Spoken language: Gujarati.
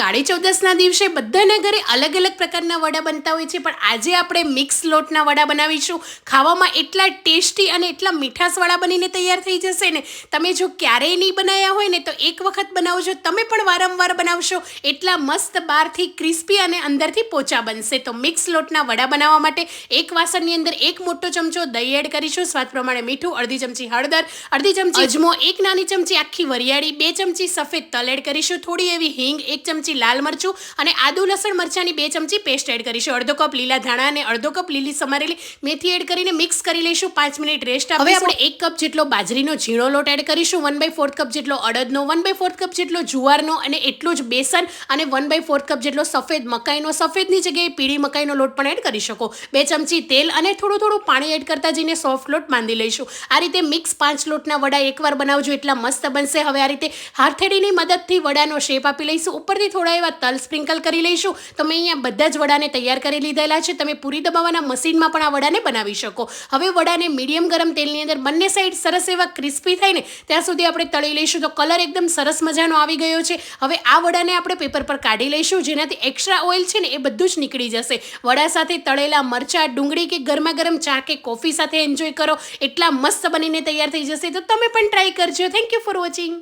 કાળી ચૌદસના દિવસે બધાના ઘરે અલગ અલગ પ્રકારના વડા બનતા હોય છે પણ આજે આપણે મિક્સ લોટના વડા બનાવીશું. ખાવામાં એટલા ટેસ્ટી અને એટલા મીઠાસવાળા બનીને તૈયાર થઈ જશે ને તમે જો ક્યારેય નહીં બનાવ્યા હોય ને તો એક વખત બનાવજો. તમે પણ વારંવાર બનાવશો. એટલા મસ્ત બહારથી ક્રિસ્પી અને અંદરથી પોચા બનશે. તો મિક્સ લોટના વડા બનાવવા માટે એક વાસણની અંદર એક મોટો ચમચો દહીં એડ કરીશું. સ્વાદ પ્રમાણે મીઠું અડધી ચમચી હળદર અડધી ચમચી અજમો એક નાની ચમચી આખી વરિયાળી બે ચમચી સફેદ તલ એડ કરીશું. થોડી એવી હિંગ એક ચમચી લાલ મરચું અને આદુ લસણ મરચાની બે ચમચી પેસ્ટ એડ કરીશું અડધો કપ લીલા ધાણા અને અડધો કપ લીલી સમારેલી મેથી એડ કરીને મિક્સ કરી લઈશું. પાંચ મિનિટ રેસ્ટ હવે આપણે એક કપ જેટલો બાજરીનો ઝીણો લોટ એડ કરીશું વન બાય ફોર્થ કપ જેટલો અડદનો વન બાય ફોર્થ કપ જેટલો જુવારનો અને એટલું જ બેસન અને વન બાય ફોર્થ કપ જેટલો સફેદ મકાઈનો. સફેદની જગ્યાએ પીળી મકાઈનો લોટ પણ એડ કરી શકો. બે ચમચી તેલ અને થોડું થોડું પાણી એડ કરતા જઈને સોફ્ટ લોટ બાંધી લઈશું. આ રીતે મિક્સ પાંચ લોટના વડા એકવાર બનાવજો એટલા મસ્ત બનશે. હવે આ રીતે હાથેડીની મદદથી વડાનો શેપ આપી લઈશું. ઉપરથી થોડા એવા તલ સ્પ્રિંકલ કરી લઈશું. તો મેં અહીંયા બધા જ વડાને તૈયાર કરી લીધેલા છે. તમે પૂરી દબાવવાના મશીનમાં પણ આ વડાને બનાવી શકો. હવે વડાને મીડિયમ ગરમ તેલની અંદર બંને સાઈડ સરસ એવા ક્રિસ્પી થાય ને ત્યાં સુધી આપણે તળી લઈશું. તો કલર એકદમ સરસ મજાનો આવી ગયો છે. હવે આ વડાને આપણે પેપર પર કાઢી લઈશું. જેનાથી એક્સ્ટ્રા ઓઇલ છે ને એ બધું જ નીકળી જશે. વડા સાથે તળેલા મરચાં, ડુંગળી કે ગરમા ગરમ ચા કે કોફી સાથે એન્જોય કરો. એટલા મસ્ત બનીને તૈયાર થઈ જશે. તો તમે પણ ટ્રાય કરજો. Thank you for watching